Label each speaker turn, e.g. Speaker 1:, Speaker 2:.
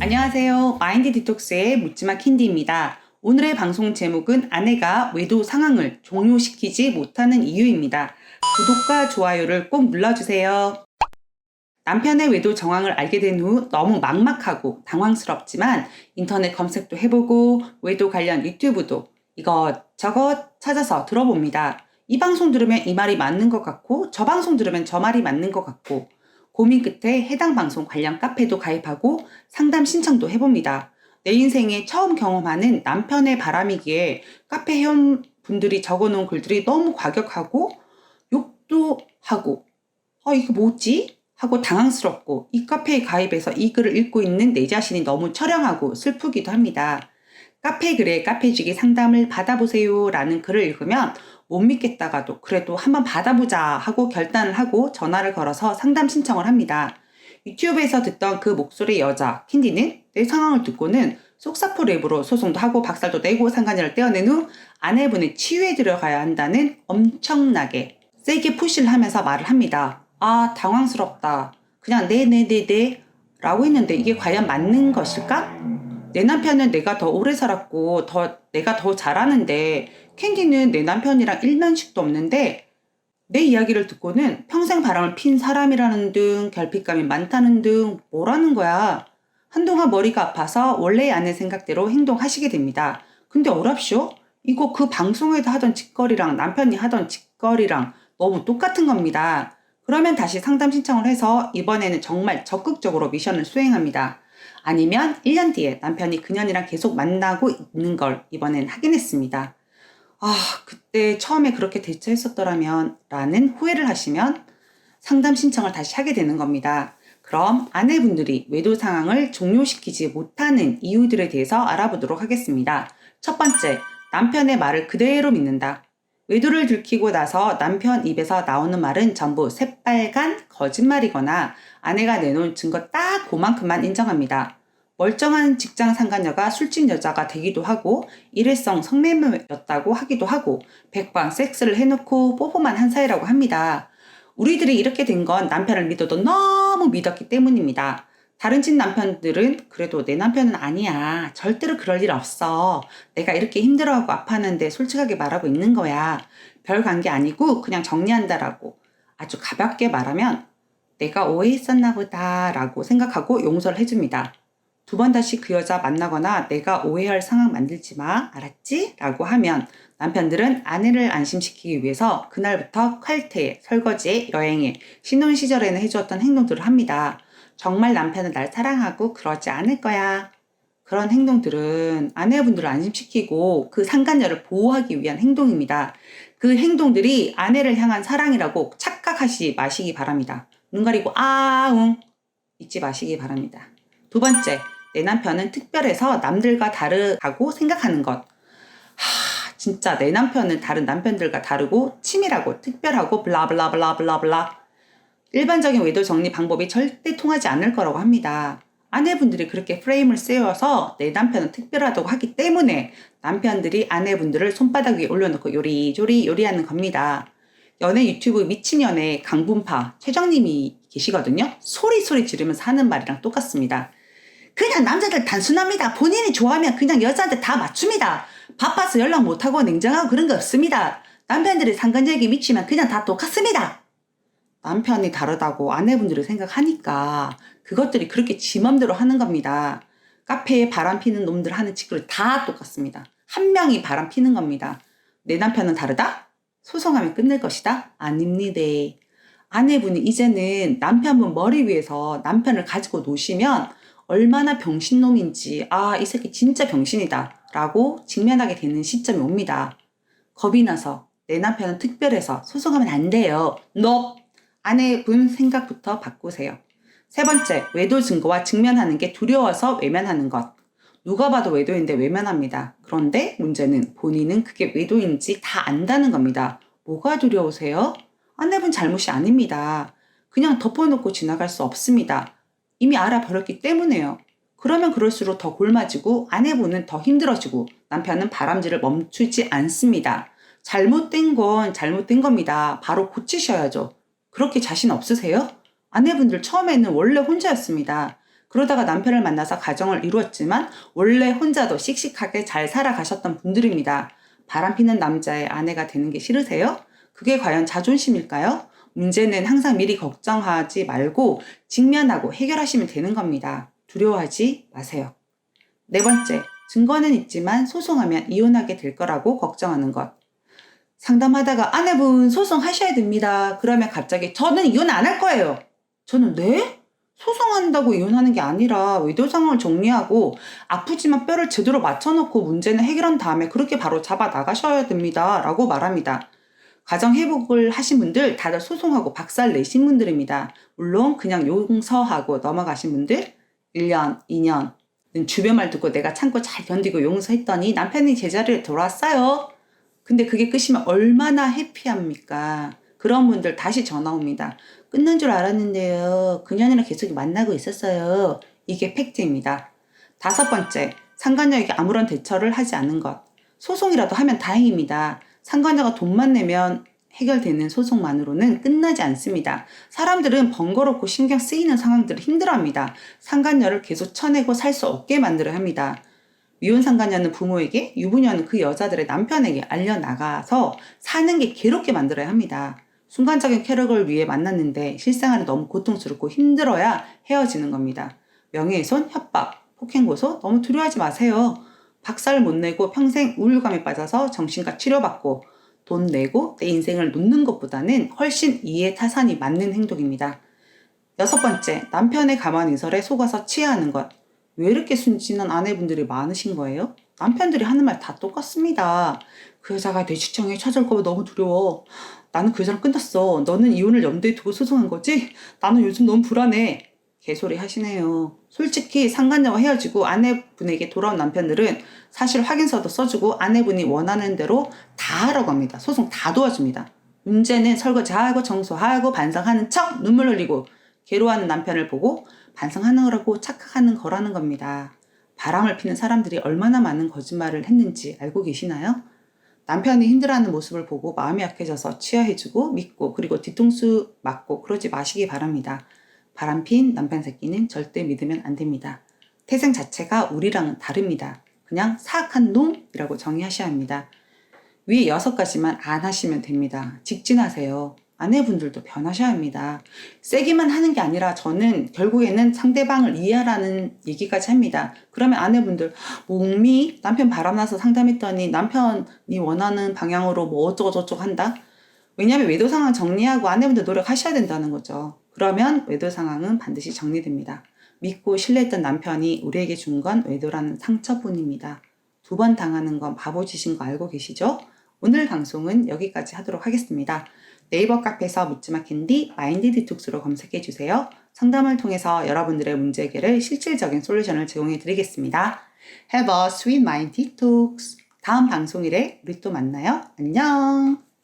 Speaker 1: 안녕하세요. 마인드 디톡스의 묻지마 캔디입니다. 오늘의 방송 제목은 아내가 외도 상황을 종료시키지 못하는 이유입니다. 구독과 좋아요를 꼭 눌러주세요. 남편의 외도 정황을 알게 된 후 너무 막막하고 당황스럽지만 인터넷 검색도 해보고 외도 관련 유튜브도 이것 저것 찾아서 들어봅니다. 이 방송 들으면 이 말이 맞는 것 같고 저 방송 들으면 저 말이 맞는 것 같고 고민 끝에 해당 방송 관련 카페도 가입하고 상담 신청도 해봅니다. 내 인생에 처음 경험하는 남편의 바람이기에 카페 회원분들이 적어놓은 글들이 너무 과격하고 욕도 하고 아 이게 뭐지? 하고 당황스럽고 이 카페에 가입해서 이 글을 읽고 있는 내 자신이 너무 처량하고 슬프기도 합니다. 카페 글에 카페주기 상담을 받아보세요 라는 글을 읽으면 못 믿겠다가도 그래도 한번 받아보자 하고 결단을 하고 전화를 걸어서 상담 신청을 합니다. 유튜브에서 듣던 그 목소리 여자 캔디는 내 상황을 듣고는 속사포 랩으로 소송도 하고 박살도 내고 상간녀를 떼어낸 후 아내분의 치유에 들어가야 한다는 엄청나게 세게 푸시를 하면서 말을 합니다. 아 당황스럽다. 그냥 네네네네 라고 했는데 이게 과연 맞는 것일까? 내 남편은 내가 더 오래 살았고 더 내가 더 잘하는데 캔디는 내 남편이랑 일면식도 없는데 내 이야기를 듣고는 평생 바람을 핀 사람이라는 등 결핍감이 많다는 등 뭐라는 거야. 한동안 머리가 아파서 원래의 아내 생각대로 행동하시게 됩니다. 근데 어랍쇼? 이거 그 방송에서 하던 짓거리랑 남편이 하던 짓거리랑 너무 똑같은 겁니다. 그러면 다시 상담 신청을 해서 이번에는 정말 적극적으로 미션을 수행합니다. 아니면 1년 뒤에 남편이 그년이랑 계속 만나고 있는 걸 이번엔 확인했습니다. 아, 그때 처음에 그렇게 대처했었더라면 라는 후회를 하시면 상담 신청을 다시 하게 되는 겁니다. 그럼 아내분들이 외도 상황을 종료시키지 못하는 이유들에 대해서 알아보도록 하겠습니다. 첫 번째, 남편의 말을 그대로 믿는다. 외도를 들키고 나서 남편 입에서 나오는 말은 전부 새빨간 거짓말이거나 아내가 내놓은 증거 딱 그만큼만 인정합니다. 멀쩡한 직장 상간녀가 술집 여자가 되기도 하고 일회성 성매매였다고 하기도 하고 백방 섹스를 해놓고 뽀뽀만 한 사이라고 합니다. 우리들이 이렇게 된 건 남편을 믿어도 너무 믿었기 때문입니다. 다른 집 남편들은 그래도 내 남편은 아니야. 절대로 그럴 일 없어. 내가 이렇게 힘들어하고 아파하는데 솔직하게 말하고 있는 거야. 별 관계 아니고 그냥 정리한다라고 아주 가볍게 말하면 내가 오해했었나 보다 라고 생각하고 용서를 해줍니다. 두 번 다시 그 여자 만나거나 내가 오해할 상황 만들지 마. 알았지? 라고 하면 남편들은 아내를 안심시키기 위해서 그날부터 칼퇴에, 설거지에, 여행에, 신혼 시절에는 해주었던 행동들을 합니다. 정말 남편은 날 사랑하고 그러지 않을 거야. 그런 행동들은 아내분들을 안심시키고 그 상간녀를 보호하기 위한 행동입니다. 그 행동들이 아내를 향한 사랑이라고 착각하시 마시기 바랍니다. 눈 가리고 아웅 잊지 마시기 바랍니다. 두 번째, 내 남편은 특별해서 남들과 다르다고 생각하는 것. 하, 진짜 내 남편은 다른 남편들과 다르고 치밀하고 특별하고 블라블라블라블라블라. 일반적인 외도 정리 방법이 절대 통하지 않을 거라고 합니다. 아내분들이 그렇게 프레임을 세워서 내 남편은 특별하다고 하기 때문에 남편들이 아내분들을 손바닥 위에 올려놓고 요리조리 요리하는 겁니다. 연애 유튜브 미친 연애 강분파 최정님이 계시거든요. 소리 소리 지르면서 하는 말이랑 똑같습니다. 그냥 남자들 단순합니다. 본인이 좋아하면 그냥 여자한테 다 맞춥니다. 바빠서 연락 못하고 냉정하고 그런 거 없습니다. 남편들이 상관적이 미치면 그냥 다 똑같습니다. 남편이 다르다고 아내분들이 생각하니까 그것들이 그렇게 지 맘대로 하는 겁니다. 카페에 바람 피는 놈들 하는 짓거리 다 똑같습니다. 한 명이 바람 피는 겁니다. 내 남편은 다르다? 소송하면 끝낼 것이다? 아닙니다. 아내분이 이제는 남편분 머리 위에서 남편을 가지고 노시면 얼마나 병신놈인지, 아, 이 새끼 진짜 병신이다. 라고 직면하게 되는 시점이 옵니다. 겁이 나서 내 남편은 특별해서 소송하면 안 돼요. 너 아내분 생각부터 바꾸세요. 세 번째, 외도 증거와 직면하는 게 두려워서 외면하는 것. 누가 봐도 외도인데 외면합니다. 그런데 문제는 본인은 그게 외도인지 다 안다는 겁니다. 뭐가 두려우세요? 아내분 잘못이 아닙니다. 그냥 덮어놓고 지나갈 수 없습니다. 이미 알아버렸기 때문에요. 그러면 그럴수록 더 골마지고 아내분은 더 힘들어지고 남편은 바람질을 멈추지 않습니다. 잘못된 건 잘못된 겁니다. 바로 고치셔야죠. 그렇게 자신 없으세요? 아내분들 처음에는 원래 혼자였습니다. 그러다가 남편을 만나서 가정을 이루었지만 원래 혼자도 씩씩하게 잘 살아가셨던 분들입니다. 바람 피는 남자의 아내가 되는 게 싫으세요? 그게 과연 자존심일까요? 문제는 항상 미리 걱정하지 말고 직면하고 해결하시면 되는 겁니다. 두려워하지 마세요. 네 번째, 증거는 있지만 소송하면 이혼하게 될 거라고 걱정하는 것. 상담하다가 아내분 소송하셔야 됩니다. 그러면 갑자기 저는 이혼 안 할 거예요. 저는 네? 소송한다고 이혼하는 게 아니라 외도 상황을 정리하고 아프지만 뼈를 제대로 맞춰놓고 문제는 해결한 다음에 그렇게 바로 잡아 나가셔야 됩니다. 라고 말합니다. 가정 회복을 하신 분들 다들 소송하고 박살 내신 분들입니다. 물론 그냥 용서하고 넘어가신 분들 1년, 2년 주변 말 듣고 내가 참고 잘 견디고 용서했더니 남편이 제자리에 돌아왔어요. 근데 그게 끝이면 얼마나 해피합니까? 그런 분들 다시 전화 옵니다. 끝난 줄 알았는데요. 그년이랑 계속 만나고 있었어요. 이게 팩트입니다. 다섯 번째, 상간녀에게 아무런 대처를 하지 않는 것. 소송이라도 하면 다행입니다. 상간녀가 돈만 내면 해결되는 소송만으로는 끝나지 않습니다. 사람들은 번거롭고 신경 쓰이는 상황들을 힘들어합니다. 상간녀를 계속 쳐내고 살 수 없게 만들어야 합니다. 미혼 상간녀는 부모에게, 유부녀는 그 여자들의 남편에게 알려나가서 사는 게 괴롭게 만들어야 합니다. 순간적인 쾌락을 위해 만났는데 실생활은 너무 고통스럽고 힘들어야 헤어지는 겁니다. 명예훼손, 협박, 폭행 고소 너무 두려워하지 마세요. 박살 못 내고 평생 우울감에 빠져서 정신과 치료받고 돈 내고 내 인생을 놓는 것보다는 훨씬 이해 타산이 맞는 행동입니다. 여섯 번째, 남편의 가만히설에 속아서 치하하는 것. 왜 이렇게 순진한 아내분들이 많으신 거예요? 남편들이 하는 말 다 똑같습니다. 그 여자가 내 시청에 찾아올까 봐 너무 두려워. 나는 그 여자랑 끝났어. 너는 이혼을 염두에 두고 소송한 거지? 나는 요즘 너무 불안해. 개소리 하시네요. 솔직히 상간녀와 헤어지고 아내분에게 돌아온 남편들은 사실 확인서도 써주고 아내분이 원하는 대로 다 하라고 합니다. 소송 다 도와줍니다. 문제는 설거지하고 청소하고 반성하는 척 눈물 흘리고 괴로워하는 남편을 보고 반성하느라고 착각하는 거라는 겁니다. 바람을 피는 사람들이 얼마나 많은 거짓말을 했는지 알고 계시나요? 남편이 힘들어하는 모습을 보고 마음이 약해져서 치하해주고 믿고 그리고 뒤통수 맞고 그러지 마시기 바랍니다. 바람핀 남편 새끼는 절대 믿으면 안 됩니다. 태생 자체가 우리랑은 다릅니다. 그냥 사악한 놈이라고 정의하셔야 합니다. 위에 여섯 가지만 안 하시면 됩니다. 직진하세요. 아내분들도 변하셔야 합니다. 세기만 하는 게 아니라 저는 결국에는 상대방을 이해하라는 얘기까지 합니다. 그러면 아내분들, 뭐미 남편 바람나서 상담했더니 남편이 원하는 방향으로 뭐 어쩌고저쩌고 한다? 왜냐하면 외도 상황 정리하고 아내분들 노력하셔야 된다는 거죠. 그러면 외도 상황은 반드시 정리됩니다. 믿고 신뢰했던 남편이 우리에게 준 건 외도라는 상처뿐입니다. 두 번 당하는 건 바보짓인 거 알고 계시죠? 오늘 방송은 여기까지 하도록 하겠습니다. 네이버 카페에서 묻지마 캔디 마인드 디톡스로 검색해 주세요. 상담을 통해서 여러분들의 문제 해결을 실질적인 솔루션을 제공해 드리겠습니다. Have a sweet mind detox. 다음 방송일에 우리 또 만나요. 안녕.